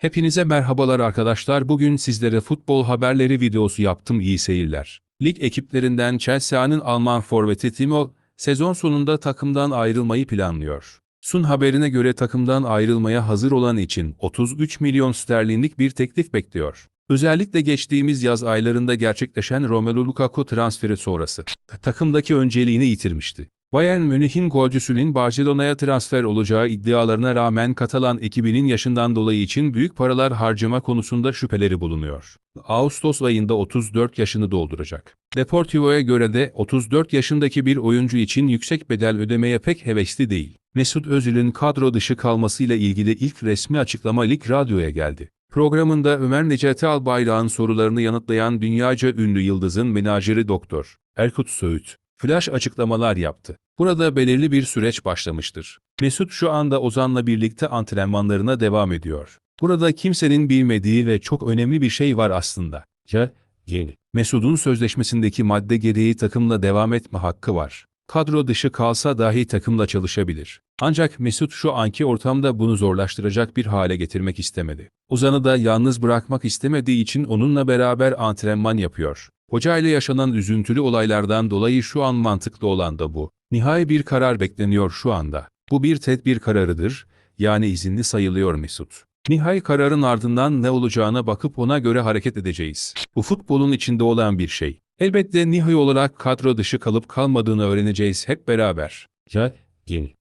Hepinize merhabalar arkadaşlar. Bugün sizlere futbol haberleri videosu yaptım. İyi seyirler. Lig ekiplerinden Chelsea'nın Alman forveti Timo, sezon sonunda takımdan ayrılmayı planlıyor. Sun haberine göre takımdan ayrılmaya hazır olan için 33 milyon sterlinlik bir teklif bekliyor. Özellikle geçtiğimiz yaz aylarında gerçekleşen Romelu Lukaku transferi sonrası takımdaki önceliğini yitirmişti. Bayern Münih'in golcüsünün Barcelona'ya transfer olacağı iddialarına rağmen Katalan ekibinin yaşından dolayı için büyük paralar harcama konusunda şüpheleri bulunuyor. Ağustos ayında 34 yaşını dolduracak. Deportivo'ya göre de 34 yaşındaki bir oyuncu için yüksek bedel ödemeye pek hevesli değil. Mesut Özil'in kadro dışı kalmasıyla ilgili ilk resmi açıklama Lig Radyo'ya geldi. Programında Ömer Necati Albayrak'ın sorularını yanıtlayan dünyaca ünlü yıldızın menajeri Doktor Erkut Söğüt, flash açıklamalar yaptı. Burada belirli bir süreç başlamıştır. Mesut şu anda Ozan'la birlikte antrenmanlarına devam ediyor. Burada kimsenin bilmediği ve çok önemli bir şey var aslında. Ya, yeni. Mesut'un sözleşmesindeki madde gereği takımla devam etme hakkı var. Kadro dışı kalsa dahi takımla çalışabilir. Ancak Mesut şu anki ortamda bunu zorlaştıracak bir hale getirmek istemedi. Ozan'ı da yalnız bırakmak istemediği için onunla beraber antrenman yapıyor. Hocayla yaşanan üzüntülü olaylardan dolayı şu an mantıklı olan da bu. Nihai bir karar bekleniyor şu anda. Bu bir tedbir kararıdır, yani izinli sayılıyor Mesut. Nihai kararın ardından ne olacağına bakıp ona göre hareket edeceğiz. Bu futbolun içinde olan bir şey. Elbette nihai olarak kadro dışı kalıp kalmadığını öğreneceğiz hep beraber. Ya, yeni.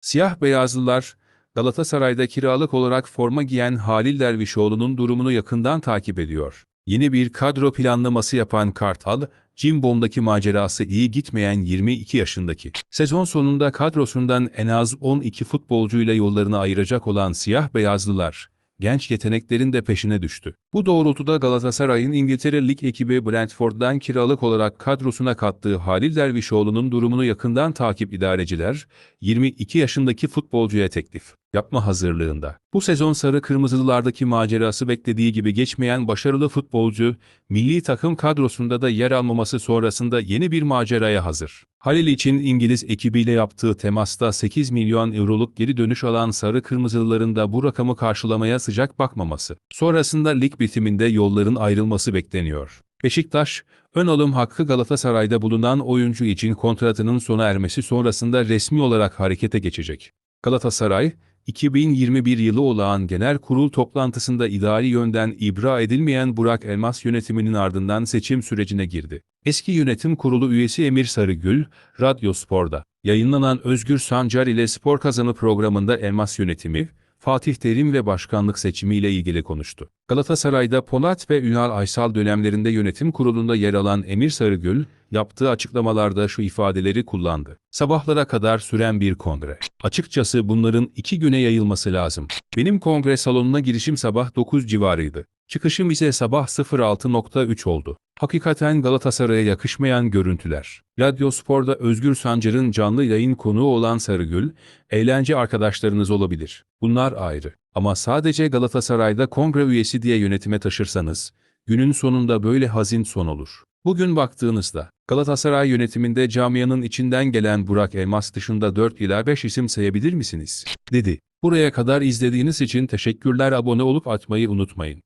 Siyah beyazlılar, Galatasaray'da kiralık olarak forma giyen Halil Dervişoğlu'nun durumunu yakından takip ediyor. Yeni bir kadro planlaması yapan Kartal, Cimbom'daki macerası iyi gitmeyen 22 yaşındaki. Sezon sonunda kadrosundan en az 12 futbolcuyla yollarını ayıracak olan siyah beyazlılar, genç yeteneklerin de peşine düştü. Bu doğrultuda Galatasaray'ın İngiltere Lig ekibi Brentford'dan kiralık olarak kadrosuna kattığı Halil Dervişoğlu'nun durumunu yakından takip idareciler, 22 yaşındaki futbolcuya teklif yapma hazırlığında. Bu sezon sarı kırmızılılardaki macerası beklediği gibi geçmeyen başarılı futbolcu, milli takım kadrosunda da yer almaması sonrasında yeni bir maceraya hazır. Halil için İngiliz ekibiyle yaptığı temasta 8 milyon euroluk geri dönüş alan sarı kırmızılıların da bu rakamı karşılamaya sıcak bakmaması. Sonrasında lig bitiminde yolların ayrılması bekleniyor. Beşiktaş, ön alım hakkı Galatasaray'da bulunan oyuncu için kontratının sona ermesi sonrasında resmi olarak harekete geçecek. Galatasaray, 2021 yılı olağan genel kurul toplantısında idari yönden ibra edilmeyen Burak Elmas yönetiminin ardından seçim sürecine girdi. Eski yönetim kurulu üyesi Emir Sarıgül, Radyo Spor'da yayınlanan Özgür Sancar ile Spor Kazanı programında Elmas yönetimi, Fatih Terim ve başkanlık seçimiyle ilgili konuştu. Galatasaray'da Polat ve Ünal Aysal dönemlerinde yönetim kurulunda yer alan Emir Sarıgül, yaptığı açıklamalarda şu ifadeleri kullandı. Sabahlara kadar süren bir kongre. Açıkçası bunların iki güne yayılması lazım. Benim kongre salonuna girişim sabah 9 civarıydı. Çıkışım ise sabah 06.3 oldu. Hakikaten Galatasaray'a yakışmayan görüntüler. Radyo Spor'da Özgür Sancar'ın canlı yayın konuğu olan Sarıgül, eğlence arkadaşlarınız olabilir. Bunlar ayrı. Ama sadece Galatasaray'da kongre üyesi diye yönetime taşırsanız, günün sonunda böyle hazin son olur. Bugün baktığınızda, Galatasaray yönetiminde camianın içinden gelen Burak Elmas dışında 4 ila 5 isim sayabilir misiniz? dedi. Buraya kadar izlediğiniz için teşekkürler abone olup atmayı unutmayın.